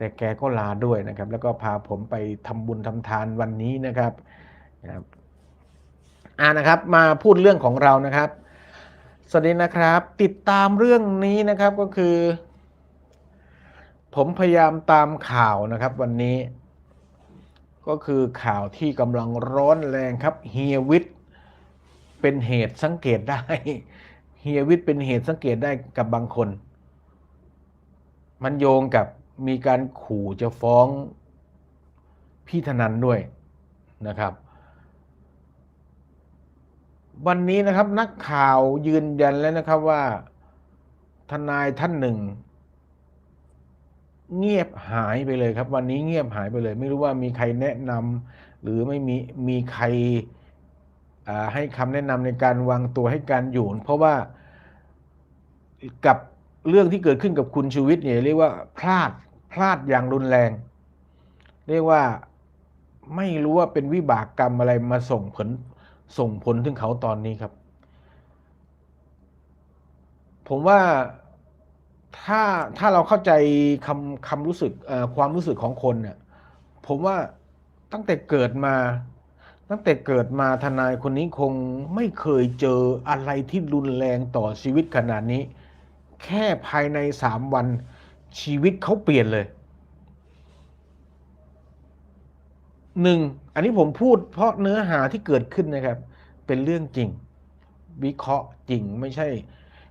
แต่แกก็ลาด้วยนะครับ แล้วก็พาผมไปทำบุญทำทานวันนี้นะครับนะครับอ่านะครับมาพูดเรื่องของเรานะครับ สวัสดีนะครับ ติดตามเรื่องนี้นะครับก็คือ ผมพยายามตามข่าวนะครับวันนี้ ก็คือข่าวที่กำลังร้อนแรงครับเฮียวิทย์เป็นเหตุสังเกตได้เฮียวิทย์เป็นเหตุสังเกตได้กับบางคน มันโยงกับ มีการขู่จะฟ้องพี่ธนันด้วยนะครับ วันนี้นะครับนักข่าวยืนยันแล้วนะครับว่าทนายท่านหนึ่ง เงียบหายไปเลยครับ วันนี้เงียบหายไปเลย ไม่รู้ว่ามีใครแนะนำหรือไม่มีมีใครให้คำแนะนำในการวางตัวให้การอยู่ เพราะว่ากับเรื่องที่เกิดขึ้นกับคุณชูวิทย์เนี่ยเรียกว่าพลาด พลาดอย่างรุนแรง เรียกว่าไม่รู้ว่าเป็นวิบากกรรมอะไรมาส่งผลส่งผลถึงเขาตอนนี้ครับ ผมว่าถ้าถ้าเราเข้าใจคำคำรู้สึกความรู้สึกของคนเนี่ยผมว่าตั้งแต่เกิดมา ตั้งแต่เกิดมาทนายคนนี้คงไม่เคยเจออะไรที่รุนแรงต่อชีวิตขนาดนี้ แค่ภายในสามวัน ชีวิตเขาเปลี่ยนเลยหนึ่งอันนี้ผมพูดเพราะเนื้อหาที่เกิดขึ้นนะครับ เป็นเรื่องจริง วิเคราะห์จริงไม่ใช่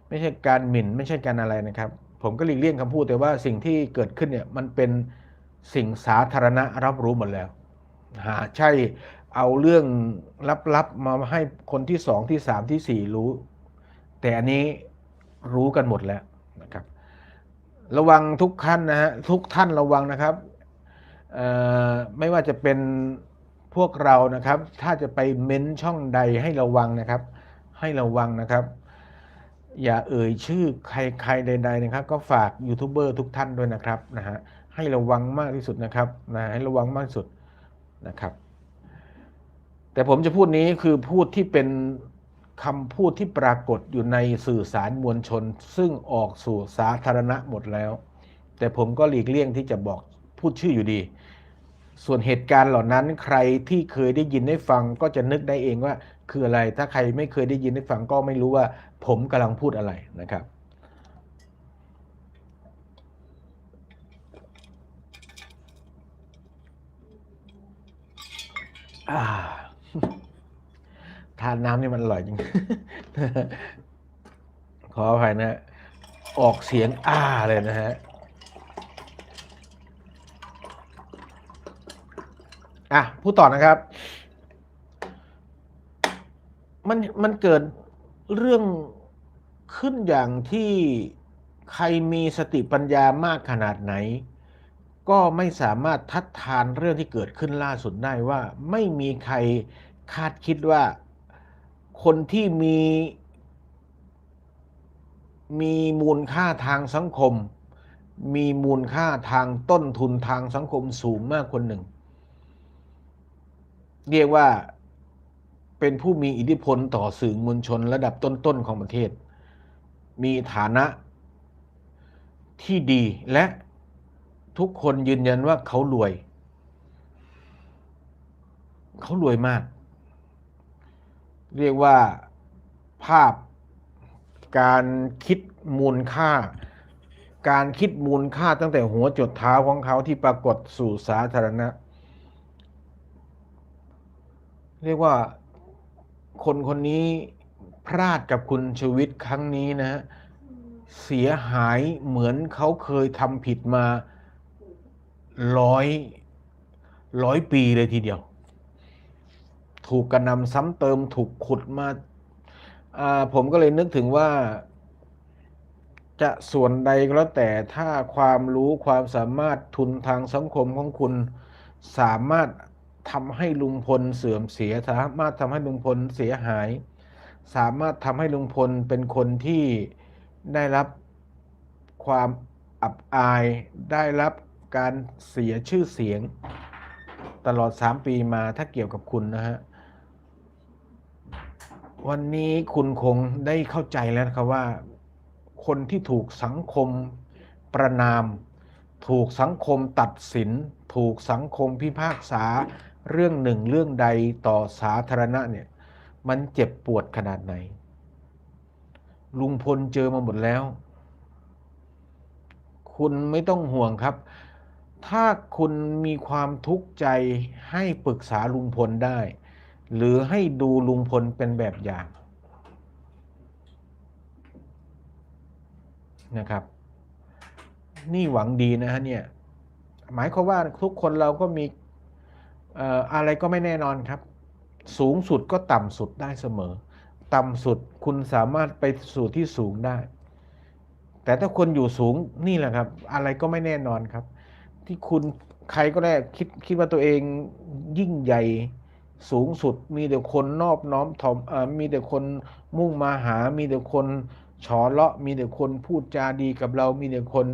ไม่ใช่การหมิ่น ไม่ใช่การอะไรนะครับ ผมก็หลีกเลี่ยงคำพูดแต่ว่าสิ่งที่เกิดขึ้นเนี่ยมันเป็นสิ่งสาธารณะรับรู้หมดแล้ว หาใช่เอาเรื่องลับๆมาให้คนที่สองที่สามที่สี่รู้ แต่อันนี้รู้กันหมดแล้ว ระวังทุกท่านนะฮะทุกท่านระวังนะครับไม่ว่าจะเป็นพวกเรานะครับ ถ้าจะไปเม้นช่องใดให้ระวังนะครับ ให้ระวังนะครับ อย่าเอ่ยชื่อใครใครใด ๆ นะครับ ก็ฝากยูทูบเบอร์ทุกท่านด้วยนะครับนะฮะให้ระวังมากที่สุดนะครับนะให้ระวังมากที่สุดนะครับ แต่ผมจะพูดนี้คือพูดที่เป็น คำพูดที่ปรากฏอยู่ในสื่อสารมวลชน ซึ่งออกสู่สาธารณะหมดแล้ว แต่ผมก็หลีกเลี่ยงที่จะบอกพูดชื่ออยู่ดี ส่วนเหตุการณ์เหล่านั้นใครที่เคยได้ยินได้ฟังก็จะนึกได้เองว่า คืออะไรถ้าใครไม่เคยได้ยินได้ฟังก็ไม่รู้ว่า ผมกำลังพูดอะไรนะครับอ่า ทานน้ำนี่มันอร่อยจริง ขออภัยนะฮะ ออกเสียงอ้าเลยนะฮะ อะ พูดต่อนะครับ มันมันเกิดเรื่องขึ้นอย่างที่ใครมีสติปัญญามากขนาดไหน ก็ไม่สามารถทัดทานเรื่องที่เกิดขึ้นล่าสุดได้ว่า ไม่มีใครคาดคิดว่า คนที่มีมีมูลค่าทางสังคม มีมูลค่าทางต้นทุนทางสังคมสูงมากคนหนึ่ง เรียกว่าเป็นผู้มีอิทธิพลต่อสื่อมวลชนระดับต้นๆของประเทศ มีฐานะที่ดีและทุกคนยืนยันว่าเขารวย เขารวยมาก เรียกว่าภาพการคิดมูลค่า การคิดมูลค่าตั้งแต่หัวจดเท้าของเขาที่ปรากฏสู่สาธารณะ เรียกว่าคนคนนี้พลาดกับคุณชีวิตครั้งนี้นะฮะเสียหายเหมือนเขาเคยทำผิดมาร้อยร้อยปีเลยทีเดียว ถูกกระนำซ้ำเติมถูกขุดมาอ่าผมก็เลยนึกถึงว่า จะส่วนใดก็แล้วแต่ถ้าความรู้ความสามารถทุนทางสังคมของคุณ สามารถทำให้ลุงพลเสื่อมเสียสามารถทำให้ลุงพลเสียหาย สามารถทำให้ลุงพลเป็นคนที่ได้รับความอับอายได้รับการเสียชื่อเสียง ตลอด 3 ปีมาถ้าเกี่ยวกับคุณนะฮะ วันนี้คุณคงได้เข้าใจแล้วนะครับว่า คนที่ถูกสังคมประนาม ถูกสังคมตัดสิน ถูกสังคมพิพากษาเรื่องหนึ่งเรื่องใดต่อสาธารณะเนี่ย มันเจ็บปวดขนาดไหน ลุงพลเจอมาหมดแล้ว คุณไม่ต้องห่วงครับ ถ้าคุณมีความทุกข์ใจให้ปรึกษาลุงพลได้ หรือให้ดูลุงพลเป็นแบบอย่างนะครับ นี่หวังดีนะฮะเนี่ยหมายความว่าทุกคนเราก็มีอะไรก็ไม่แน่นอนครับ สูงสุดก็ต่ำสุดได้เสมอ ต่ำสุดคุณสามารถไปสู่ที่สูงได้ แต่ถ้าคนอยู่สูงนี่แหละครับ อะไรก็ไม่แน่นอนครับ ที่คุณใครก็ได้คิดคิดว่าตัวเองยิ่งใหญ่ สูงสุด มีแต่คนนอบน้อมถ่อมอ่อมีแต่คนมุ่งมาหา มีแต่คนฉอเลาะ มีแต่คนพูดจาดีกับเรา มีแต่คน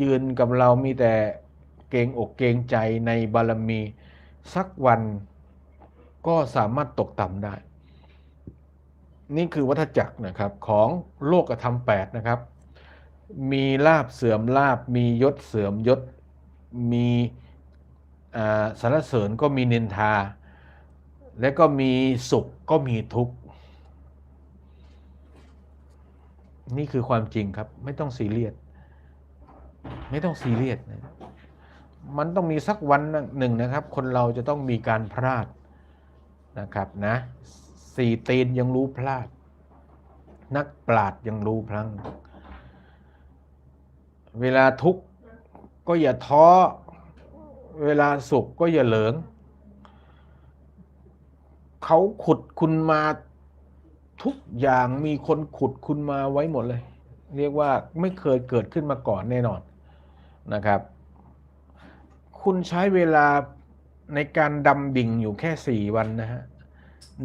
ยืนกับเรา มีแต่เกรงอกเกรงใจในบารมี สักวันก็สามารถตกต่ำได้ นี่คือวัฏจักรนะครับของโลกธรรมแปดนะครับ มีลาบเสื่อมลาบ มียศเสื่อมยศ มีอ่าสรรเสริญก็มีนินทา และก็มีสุขก็มีทุกข์ นี่คือความจริงครับ ไม่ต้องซีเรียสไม่ต้องซีเรียสนะมันต้องมีสักวันหนึ่งนะครับ คนเราจะต้องมีการพลาดนะครับนะสี่ตีนยังรู้พลาด นักปราดยังรู้พลัง เวลาทุกข์ก็อย่าท้อ เวลาสุขก็อย่าเหลิง เขาขุดคุณมาทุกอย่างมีคนขุดคุณมาไว้หมดเลย เรียกว่าไม่เคยเกิดขึ้นมาก่อนแน่นอนนะครับ คุณใช้เวลาในการดำดิ่งอยู่แค่สี่วันนะฮะ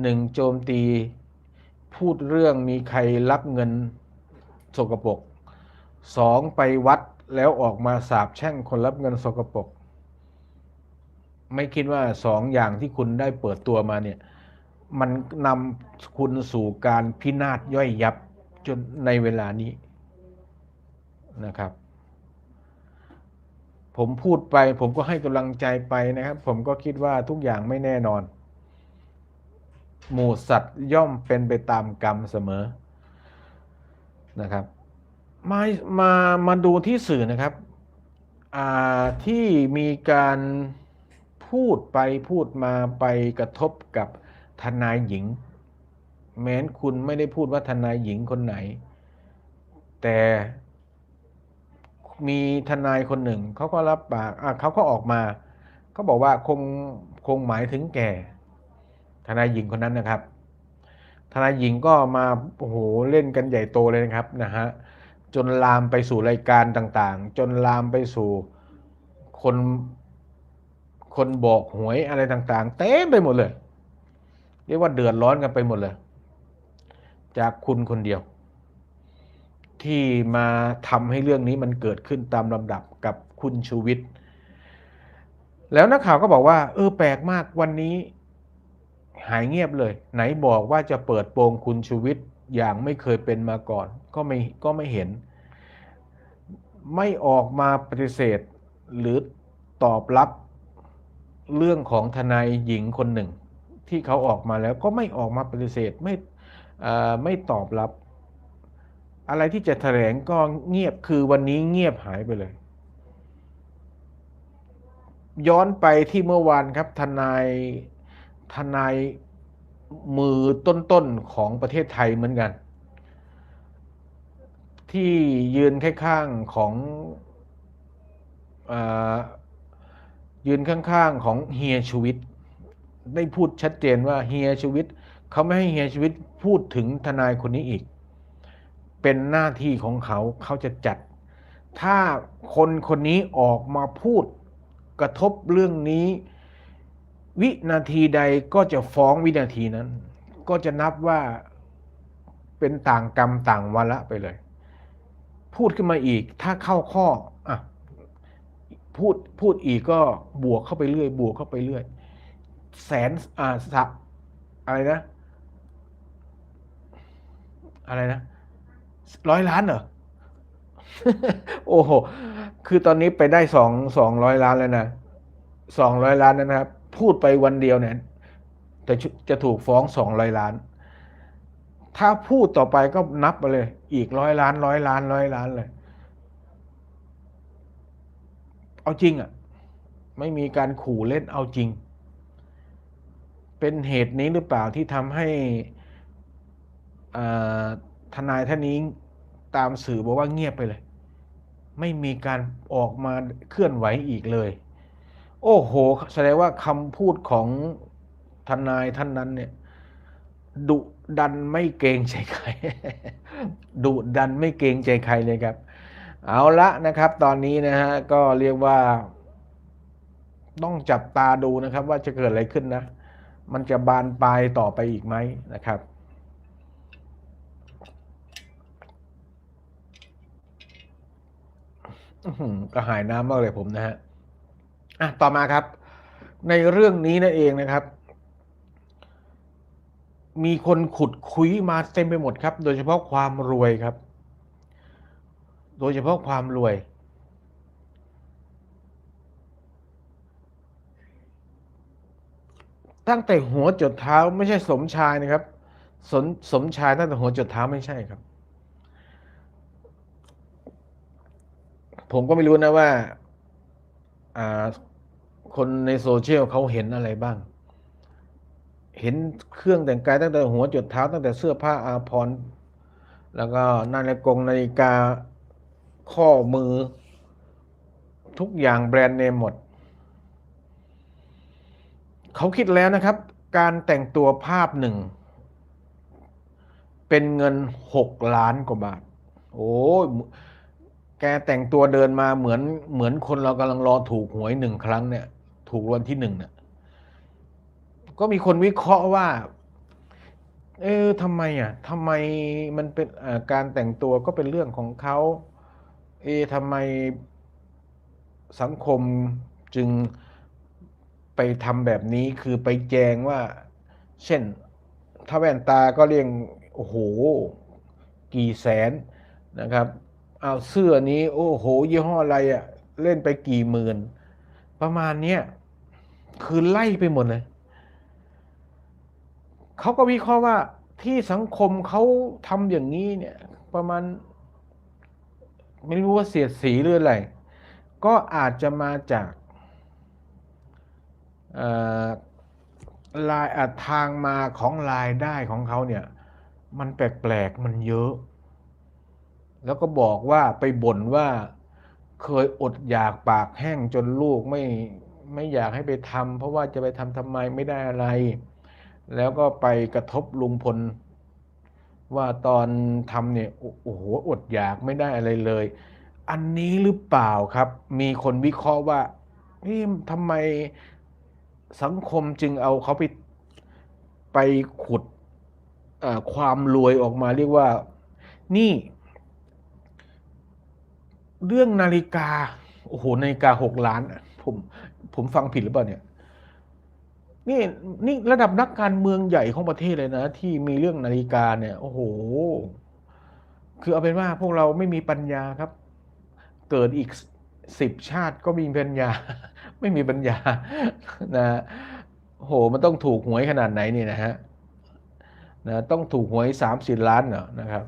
หนึ่งโจมตีพูดเรื่องมีใครรับเงินสกปรกสองไปวัดแล้วออกมาสาบแช่งคนรับเงินสกปรกไม่คิดว่าสองอย่างที่คุณได้เปิดตัวมาเนี่ย มันนำคุณสู่การพินาศย่อยยับจนในเวลานี้นะครับ ผมพูดไป ผมก็ให้กำลังใจไปนะครับ ผมก็คิดว่าทุกอย่างไม่แน่นอน หมู่สัตว์ย่อมเป็นไปตามกรรมเสมอนะครับ มามามาดูที่สื่อนะครับที่มีการพูดไปพูดมาไปกระทบกับ ทนายหญิง แม้นคุณไม่ได้พูดว่าทนายหญิงคนไหน แต่มีทนายคนหนึ่งเขาก็รับปากอะเขาก็ออกมาเขาบอกว่าคงคงหมายถึงแก่ ทนายหญิงคนนั้นนะครับ ทนายหญิงก็มาโอ้โหเล่นกันใหญ่โตเลยนะครับนะฮะจนลามไปสู่รายการต่างๆ จนลามไปสู่คนคนบอกหวยอะไรต่างๆ เต็มไปหมดเลย เรียกว่าเดือดร้อนกันไปหมดเลย จากคุณคนเดียว ที่มาทำให้เรื่องนี้มันเกิดขึ้นตามลำดับกับคุณชูวิทย์แล้วนักข่าวก็บอกว่า เออแปลกมากวันนี้ หายเงียบเลย ไหนบอกว่าจะเปิดโปงคุณชูวิทย์อย่างไม่เคยเป็นมาก่อน ก็ไม่ก็ไม่เห็น ไม่ออกมาปฏิเสธหรือตอบรับเรื่องของทนายหญิงคนหนึ่ง ที่เขาออกมาแล้วก็ไม่ออกมาปฏิเสธไม่ไม่ตอบรับ อะไรที่จะแถลงก็เงียบคือวันนี้เงียบหายไปเลย ย้อนไปที่เมื่อวานครับทนายทนายมือต้นๆของประเทศไทยเหมือนกัน ที่ยืนข้างๆของอยืนข้างๆของเฮียชูวิทย์ ได้พูดชัดเจนว่าเฮียชูวิทย์เขาไม่ให้เฮียชูวิทย์พูดถึงทนายคนนี้อีก เป็นหน้าที่ของเขาเขาจะจัด ถ้าคนคนนี้ออกมาพูดกระทบเรื่องนี้ วินาทีใดก็จะฟ้องวินาทีนั้น ก็จะนับว่าเป็นต่างกรรมต่างวาระไปเลย พูดขึ้นมาอีก ถ้าเข้าข้ออะพูดพูดอีกก็บวกเข้าไปเรื่อย บวกเข้าไปเรื่อย แสนอ่าสักอะไรนะ อะไรนะร้อยล้านเหรอ โอ้โห คือตอนนี้ไปได้สองสองร้อยล้านแล้วนะสองร้อยล้านนะครับ พูดไปวันเดียวเนี่ยจะจะถูกฟ้องสองร้อยล้าน ถ้าพูดต่อไปก็นับไปเลย อีกร้อยล้านร้อยล้านร้อยล้านเลย เอาจริงอะ่ะ ไม่มีการขู่เล่นเอาจริง เป็นเหตุนี้หรือเปล่าที่ทำให้ทนายท่านนี้ตามสื่อบอกว่าเงียบไปเลย ไม่มีการออกมาเคลื่อนไหวอีกเลย โอ้โห แสดงว่าคำพูดของทนายท่านนั้นเนี่ยดุดันไม่เกรงใจใครดุดันไม่เกรงใจใครเลยครับ เอาละนะครับ ตอนนี้นะฮะก็เรียกว่า ต้องจับตาดูนะครับ ว่าจะเกิดอะไรขึ้นนะ มันจะบานปลายต่อไปอีกไหมนะครับ กระหายน้ำมากเลยผมนะฮะอะต่อมาครับ ในเรื่องนี้นั่นเองนะครับ มีคนขุดคุยมาเต็มไปหมดครับ โดยเฉพาะความรวยครับ โดยเฉพาะความรวย ตั้งแต่หัวจดเท้าไม่ใช่สมชายนะครับสมสมชายตั้งแต่หัวจดเท้าไม่ใช่ครับ ผมก็ไม่รู้นะว่าอ่าคนในโซเชียลเขาเห็นอะไรบ้าง เห็นเครื่องแต่งกายตั้งแต่หัวจดเท้า ตั้งแต่เสื้อผ้าอาภรณ์แล้วก็นาฬิกงนาฬิกาข้อมือ ทุกอย่างแบรนด์เนมหมด เขาคิดแล้วนะครับ การแต่งตัวภาพหนึ่ง เป็นเงินหกล้านกว่าบาท โอ้ยแกแต่งตัวเดินมาเหมือนเหมือนคนเรากำลังรอถูกหวยหนึ่งครั้งเนี่ย ถูกรันที่หนึ่งเนี่ยก็มีคนวิเคราะห์ว่า เออทำไมอะทำไมมันเป็นการแต่งตัวก็เป็นเรื่องของเขาเอะทำไมสังคมจึง ไปทำแบบนี้คือไปแจงว่า เช่น ถ้าแว่นตาก็เรียงโอ้โห กี่แสนนะครับเอาเสื้อนี้โอ้โห ยี่ห้ออะไรอะ่ะเล่นไปกี่หมื่น ประมาณเนี้ยคือไล่ไปหมดเลยเขาก็วิเคราะห์ว่าที่สังคมเขาทำอย่างนี้เนี่ย ประมาณ ไม่รู้ว่าเสียดสีหรืออะไร ก็อาจจะมาจาก ลายทางมาของรายได้ของเขาเนี่ย มันแปลกๆมันเยอะ แล้วก็บอกว่าไปบ่นว่าเคยอดอยากปากแห้งจนลูกไม่ไม่อยากให้ไปทำเพราะว่าจะไปทำทำไมไม่ได้อะไร แล้วก็ไปกระทบลุงพล ว่าตอนทำเนี่ยโอ้โอ้โหอดอยากไม่ได้อะไรเลย อันนี้หรือเปล่าครับ มีคนวิเคราะห์ว่านี่ทำไม สังคมจึงเอาเขาไปไปขุดความรวยออกมาเรียกว่านี่ เรื่องนาฬิกา โอ้โหนาฬิกาหกล้านผมผมฟังผิดหรือเปล่าเนี่ยนี่นี่ระดับนักการเมืองใหญ่ของประเทศเลยนะ ที่มีเรื่องนาฬิกาเนี่ย โอ้โห คือเอาเป็นว่าพวกเราไม่มีปัญญาครับ เกิดอีก สิบชาติก็มีปัญญา ไม่มีปัญญานะโอ้โหมันต้องถูกหวยขนาดไหนนี่นะฮะนะต้องถูกหวยสามสิบล้านเหรอนะครับ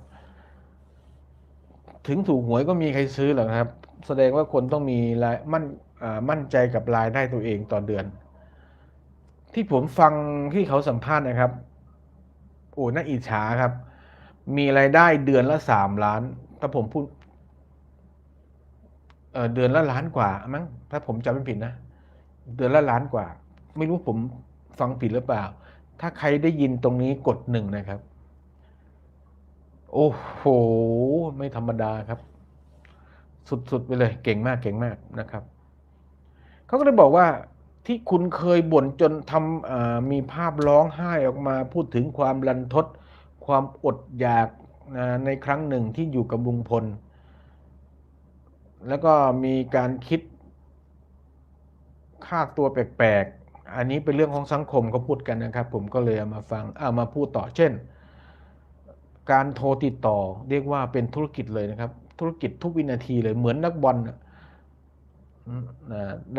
ถึงถูกหวยก็มีใครซื้อหรอกครับ แสดงว่าคนต้องมีรายมั่นมั่นใจกับรายได้ตัวเองต่อเดือน ที่ผมฟังที่เขาสัมภาษณ์นะครับโอ้น่าอิจฉาครับ มีรายได้เดือนละสามล้าน ถ้าผมพูด เเดือนละล้านกว่ามั้งถ้าผมจำไม่ผิดนะ เดือนละล้านกว่า ไม่รู้ผมฟังผิดหรือเปล่า ถ้าใครได้ยินตรงนี้กดหนึ่งนะครับ โอ้โห ไม่ธรรมดาครับ สุดๆไปเลย เก่งมากเก่งมากนะครับเขาก็เลยบอกว่าที่คุณเคยบ่นจนทำมีภาพร้องไห้ออกมาพูดถึงความรันทด ความอดอยากในครั้งหนึ่งที่อยู่กับลุงพล แล้วก็มีการคิดค่าตัวแปลกๆ อันนี้เป็นเรื่องของสังคมเขาพูดกันนะครับ ผมก็เลยเอามาฟังเอามาพูดต่อเช่น การโทรติดต่อ เรียกว่าเป็นธุรกิจเลยนะครับ ธุรกิจทุกวินาทีเลยเหมือนนักบอล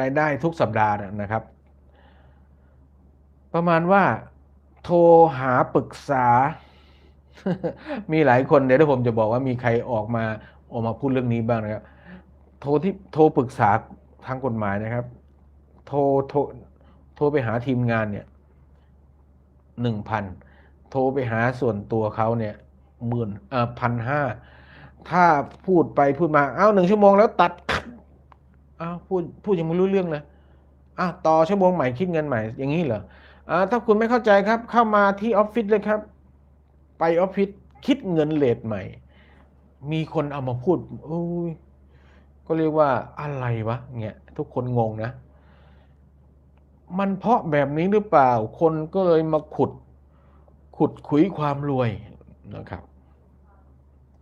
รายได้ทุกสัปดาห์นะนะครับ ประมาณว่าโทรหาปรึกษา มีหลายคนเดี๋ยวถ้าผมจะบอกว่ามีใครออกมาออกมาพูดเรื่องนี้บ้างนะครับ โทรที่โทรปรึกษาทางกฎหมายนะครับ โทรโทรโทรไปหาทีมงานเนี่ยหนึ่งพันโทรไปหาส่วนตัวเขาเนี่ยหมื่นเอ่อพันห้าถ้าพูดไปพูดมาเอ้าหนึ่งชั่วโมงแล้วตัดอ้าวพูดพูดยังไม่รู้เรื่องเลยอ้าวต่อชั่วโมงใหม่คิดเงินใหม่อย่างนี้เหรออ่าถ้าคุณไม่เข้าใจครับ เข้ามาที่ออฟฟิศเลยครับ ไปออฟฟิศคิดเงินเลทใหม่ มีคนเอามาพูดโอ้ย ก็เรียกว่าอะไรวะเนี่ยทุกคนงงนะ มันเพราะแบบนี้หรือเปล่า คนก็เลยมาขุดขุดคุยความรวยนะครับ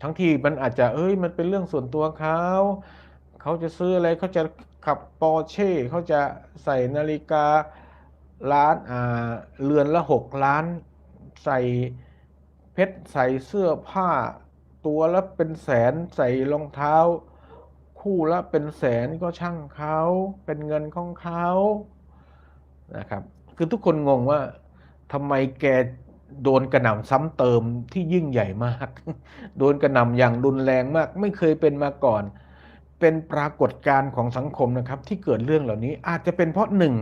ทั้งที่มันอาจจะเอ้ยมันเป็นเรื่องส่วนตัวเขาเขาจะซื้ออะไรเขาจะขับปอร์เช่เขาจะใส่นาฬิกาล้านอ่าเรือนละหกล้าน ใส่เพชรใส่เสื้อผ้าตัวละเป็นแสนใส่รองเท้า คู่ละเป็นแสนก็ช่างเขาเป็นเงินของเขานะครับ คือทุกคนงงว่าทำไมแกโดนกระหน่ำซ้ำเติมที่ยิ่งใหญ่มาก โดนกระหน่ำอย่างรุนแรงมาก ไม่เคยเป็นมาก่อน เป็นปรากฏการณ์ของสังคมนะครับ ที่เกิดเรื่องเหล่านี้อาจจะเป็นเพราะหนึ่ง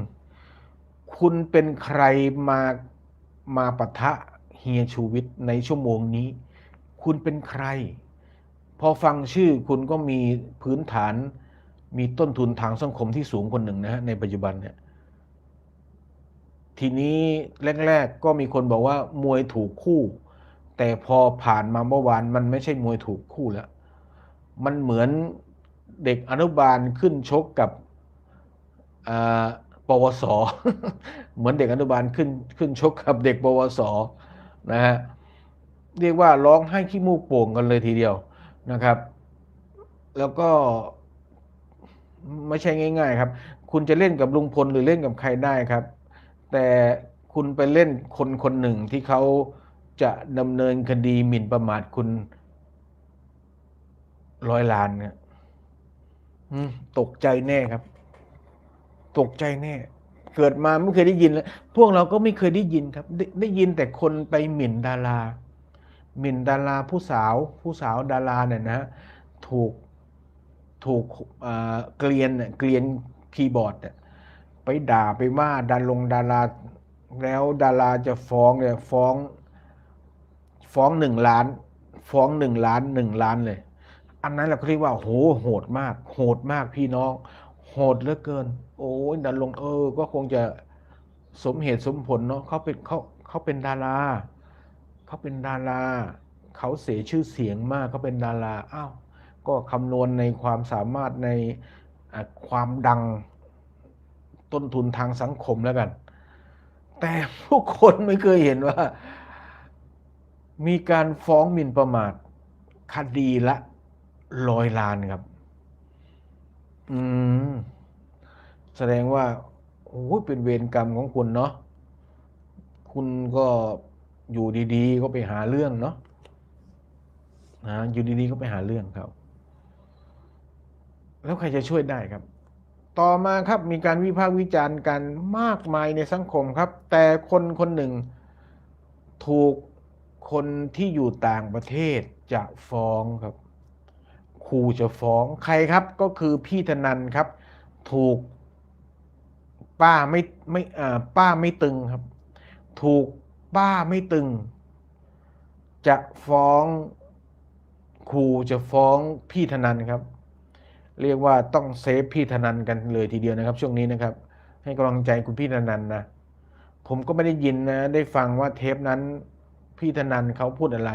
คุณเป็นใครมามาปะทะเฮียชูวิทย์ในชั่วโมงนี้ คุณเป็นใคร พอฟังชื่อคุณก็มีพื้นฐาน มีต้นทุนทางสังคมที่สูงคนหนึ่งนะฮะในปัจจุบันเนี่ยทีนี้แรก ๆ ก็มีคนบอกว่ามวยถูกคู่ แต่พอผ่านมาเมื่อวานมันไม่ใช่มวยถูกคู่แล้ว มันเหมือนเด็กอนุบาลขึ้นชกกับปวส เหมือนเด็กอนุบาลขึ้นขึ้นชกกับเด็กปวส นะฮะ เรียกว่าร้องให้ขี้มูกโป่งกันเลยทีเดียว นะครับ แล้วก็ไม่ใช่ง่าย ๆ ครับ คุณจะเล่นกับลุงพลหรือเล่นกับใครได้ครับ แต่คุณไปเล่นคนคนหนึ่งที่เขาจะดำเนินคดีหมิ่นประมาทคุณร้อยล้านเนี่ยตกใจแน่ครับ ตกใจแน่ เกิดมาไม่เคยได้ยินเลยพวกเราก็ไม่เคยได้ยินครับ ได้ได้ยินแต่คนไปหมิ่นดารา หมิ่นดาราผู้สาวผู้สาวดาราเนี่ยนะฮะถูกถูกอ่าเกลียนเกลียนคีย์บอร์ดไปด่าไปว่าดาลงดาราแล้วดาราจะฟ้องเนี่ยฟ้องฟ้องหนึ่งล้าน ฟ้องหนึ่งล้านหนึ่งล้านเลย อันนั้นเราก็เรียกว่าโหโหดมาก โหดมากพี่น้อง โหดเหลือเกิน โอ้ยดันลงเออ ก็คงจะสมเหตุสมผลเนาะเขาเป็นเขาเขาเป็นดารา เขาเป็นดารา เขาเสียชื่อเสียงมากเขาเป็นดาราอ้าวก็คำนวณในความสามารถในความดังต้นทุนทางสังคมแล้วกัน แต่ผู้คนไม่เคยเห็นว่า มีการฟ้องหมิ่นประมาทคดีละร้อยล้านครับ อืม แสดงว่าโอ้ยเป็นเวรกรรมของคุณเนาะ คุณก็ อยู่ดีๆ ก็ไปหาเรื่องเนาะนะอยู่ดีๆ ก็ไปหาเรื่องครับแล้วใครจะช่วยได้ครับ ต่อมาครับมีการวิพากษ์วิจารณ์กันมากมายในสังคมครับ แต่คนคนหนึ่งถูกคนที่อยู่ต่างประเทศจะฟ้องครับครูจะฟ้องใครครับก็คือพี่ธนันครับ ถูกป้าไม่ไม่อ่าป้าไม่ตึงครับ ถูก ป้าไม่ตึง จะฟ้องครูจะฟ้องพี่ธนันครับ เรียกว่าต้องเซฟพี่ธนันกันเลยทีเดียวนะครับ ช่วงนี้นะครับ ให้กำลังใจคุณพี่ธนันนะผมก็ไม่ได้ยินนะ ได้ฟังว่าเทปนั้นพี่ธนันเขาพูดอะไร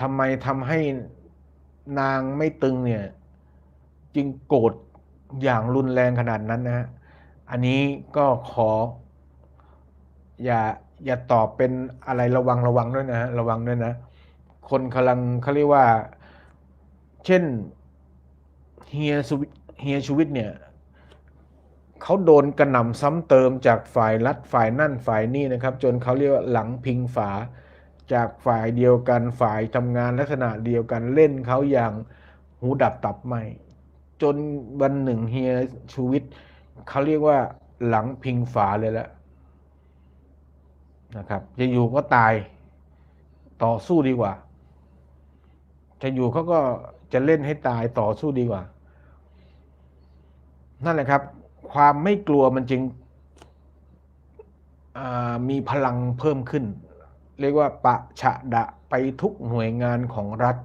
ทำไมทำให้นางไม่ตึงเนี่ย จึงโกรธอย่างรุนแรงขนาดนั้นนะฮะอันนี้ก็ขอ อย่า อย่าตอบเป็นอะไรระวังระวังด้วยนะระวังด้วยนะ คนกำลังเขาเรียกว่า เช่นเฮียสุวิเฮียชูวิทย์เนี่ยเขาโดนกระหน่ำซ้ำเติมจากฝ่ายรัฐฝ่ายนั่นฝ่ายนี่นะครับ จนเขาเรียกว่าหลังพิงฝา จากฝ่ายเดียวกันฝ่ายทำงานลักษณะเดียวกันเล่นเขาอย่างหูดับตับไหมจนวันหนึ่งเฮียชูวิทย์เขาเรียกว่าหลังพิงฝาเลยล้ว นะครับ จะอยู่ก็ตายต่อสู้ดีกว่า จะอยู่เขาก็จะเล่นให้ตายต่อสู้ดีกว่า นั่นแหละครับ ความไม่กลัวมันจึงมีพลังเพิ่มขึ้น เรียกว่าปะฉะดะไปทุกหน่วยงานของรัฐ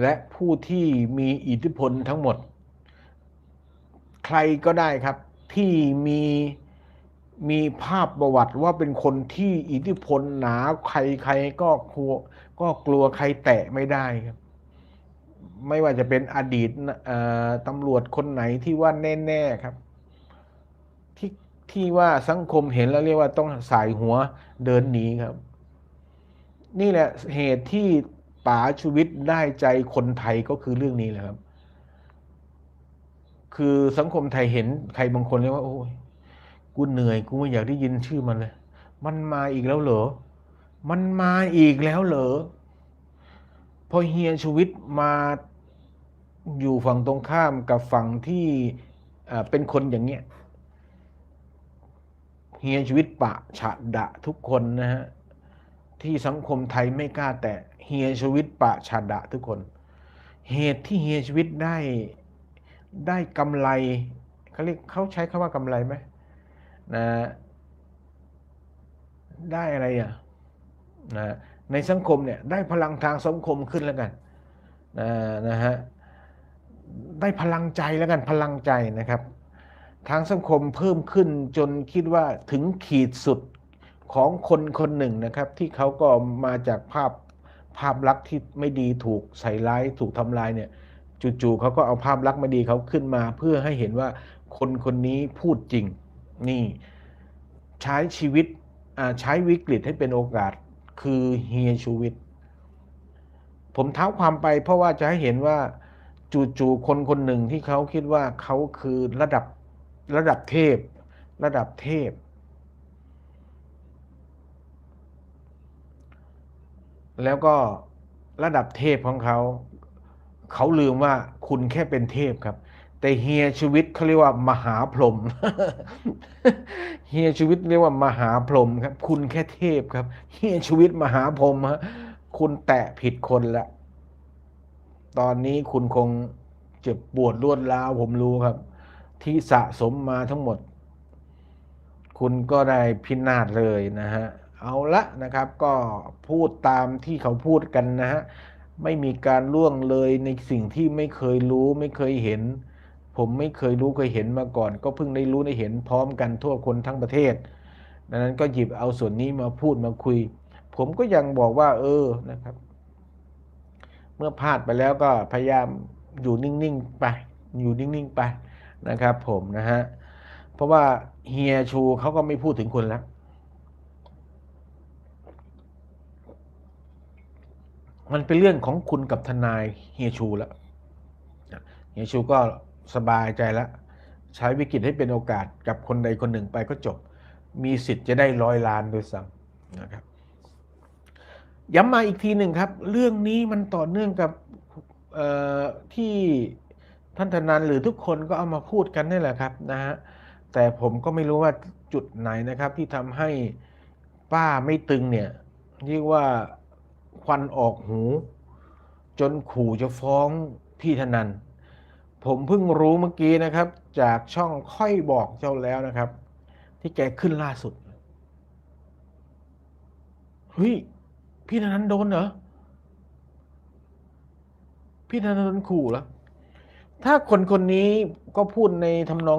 และผู้ที่มีอิทธิพลทั้งหมด ใครก็ได้ครับที่มี มีภาพประวัติว่าเป็นคนที่อิทธิพลหนาใครใครก็กลัวก็กลัวใครแตะไม่ได้ครับ ไม่ว่าจะเป็นอดีตตำรวจคนไหนที่ว่าแน่ๆครับ ที่ที่ว่าสังคมเห็นแล้วเรียกว่าต้องสายหัวเดินหนีครับ นี่แหละเหตุที่ป๋าชูวิทย์ได้ใจคนไทยก็คือเรื่องนี้แหละครับ คือสังคมไทยเห็นใครบางคนเรียกว่าโอ้ย กูเหนื่อยกูไม่อยากได้ยินชื่อมันเลย มันมาอีกแล้วเหรอ มันมาอีกแล้วเหรอ พอเฮียชูวิทย์มาอยู่ฝั่งตรงข้ามกับฝั่งที่เป็นคนอย่างเงี้ยเฮียชีวิตปะฉะดะทุกคนนะฮะที่สังคมไทยไม่กล้าแตะเฮียชีวิตปะฉะดะทุกคน เหตุที่เฮียชีวิตได้ได้กำไรเขาเรียกเขาใช้คำว่ากำไรไหม นะ ได้อะไรอะนะในสังคมเนี่ยได้พลังทางสังคมขึ้นแล้วกันนะนะฮะได้พลังใจแล้วกันพลังใจนะครับ ทางสังคมเพิ่มขึ้นจนคิดว่าถึงขีดสุดของคนคนหนึ่งนะครับ ที่เขาก็มาจากภาพภาพลักษณ์ที่ไม่ดีถูกใส่ร้ายถูกทำลายเนี่ยจู่ๆเขาก็เอาภาพลักษณ์ไม่ดีเขาขึ้นมา เพื่อให้เห็นว่าคนคนนี้พูดจริง นี่ ใช้ชีวิตใช้วิกฤตให้เป็นโอกาสคือเฮียชูวิทย์ผมเท้าความไปเพราะว่าจะให้เห็นว่าจู่ๆคนคนหนึ่งที่เขาคิดว่าเขาคือระดับระดับเทพ ระดับเทพ แล้วก็ระดับเทพของเขา เขาลืมว่าคุณแค่เป็นเทพครับ แต่เฮียชีวิตเขาเรียกว่ามหาพรหมเฮียชีวิตเรียกว่ามหาพรหมครับ คุณแค่เทพครับเฮียชีวิตมหาพรหมฮะคุณแตะผิดคนละ ตอนนี้คุณคงเจ็บปวดรวดร้าวผมรู้ครับ ที่สะสมมาทั้งหมด คุณก็ได้พินาศเลยนะฮะเอาละนะครับ ก็พูดตามที่เขาพูดกันนะฮะไม่มีการล่วงเลยในสิ่งที่ไม่เคยรู้ไม่เคยเห็น ผมไม่เคยรู้เคยเห็นมาก่อน ก็เพิ่งได้รู้ได้เห็นพร้อมกันทั่วคนทั้งประเทศ ดังนั้นก็หยิบเอาส่วนนี้มาพูดมาคุย ผมก็ยังบอกว่า เออนะครับ เมื่อพลาดไปแล้วก็พยายามอยู่นิ่งๆไป อยู่นิ่งๆไปนะครับ ผมนะฮะเพราะว่าเฮียชูเขาก็ไม่พูดถึงคุณแล้วมันเป็นเรื่องของคุณกับทนายเฮียชูแล้วเฮียชูก็ สบายใจแล้วใช้วิกฤตให้เป็นโอกาสกับคนใดคนหนึ่งไปก็จบ มีสิทธิ์จะได้ร้อยล้านด้วยซ้ำนะครับ ย้ำมาอีกทีหนึ่งครับ เรื่องนี้มันต่อเนื่องกับที่ท่านธนันหรือทุกคนก็เอามาพูดกันนี่แหละครับนะฮะแต่ผมก็ไม่รู้ว่าจุดไหนนะครับ ที่ทำให้ป้าไม่ตึงเนี่ยเรียกว่าควันออกหู จนขู่จะฟ้องพี่ธนัน ผมเพิ่งรู้เมื่อกี้นะครับ จากช่องค่อยบอกเจ้าแล้วนะครับ ที่แกขึ้นล่าสุดเฮ้ยพี่ธนันโดนเหรอพี่ธนันโดนขู่เหรอถ้าคนคนนี้ก็พูดในทำนอง